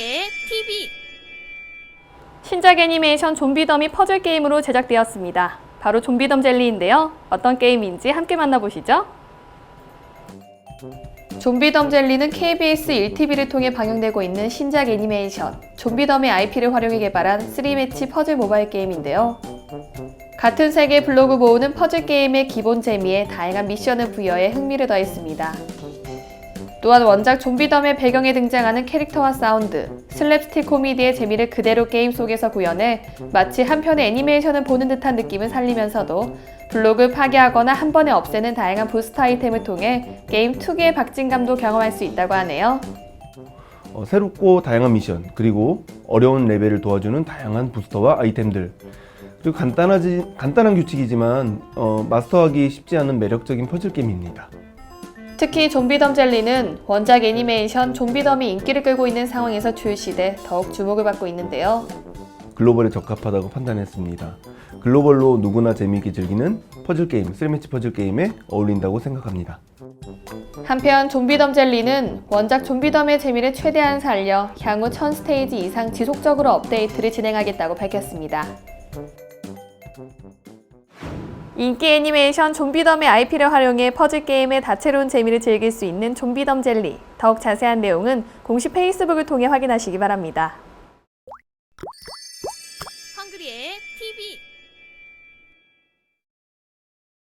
TV 신작 애니메이션 좀비덤이 퍼즐 게임으로 제작되었습니다. 바로 좀비덤 젤리인데요. 어떤 게임인지 함께 만나보시죠. 좀비덤 젤리는 KBS 1TV를 통해 방영되고 있는 신작 애니메이션 좀비덤의 IP를 활용해 개발한 3매치 퍼즐 모바일 게임인데요. 같은 세계 블로그 모으는 퍼즐 게임의 기본 재미에 다양한 미션을 부여해 흥미를 더했습니다. 또한 원작 좀비덤의 배경에 등장하는 캐릭터와 사운드, 슬랩스틱 코미디의 재미를 그대로 게임 속에서 구현해 마치 한 편의 애니메이션을 보는 듯한 느낌을 살리면서도 블록을 파괴하거나 한 번에 없애는 다양한 부스트 아이템을 통해 게임 특유의 박진감도 경험할 수 있다고 하네요. 어, 새롭고 다양한 미션 그리고 어려운 레벨을 도와주는 다양한 부스터와 아이템들 그리고 간단하지 간단한 규칙이지만 어, 마스터하기 쉽지 않은 매력적인 퍼즐 게임입니다. 특히 좀비덤 젤리는 원작 애니메이션 좀비덤이 인기를 끌고 있는 상황에서 출시돼 더욱 주목을 받고 있는데요. 글로벌에 적합하다고 판단했습니다. 글로벌로 누구나 재미있게 즐기는 퍼즐 게임, 쓰리매치 퍼즐 게임에 어울린다고 생각합니다. 한편 좀비덤 젤리는 원작 좀비덤의 재미를 최대한 살려 향후 1000스테이지 이상 지속적으로 업데이트를 진행하겠다고 밝혔습니다. 인기 애니메이션 좀비덤의 IP를 활용해 퍼즐 게임의 다채로운 재미를 즐길 수 있는 좀비덤 젤리. 더욱 자세한 내용은 공식 페이스북을 통해 확인하시기 바랍니다. 헝그리의 TV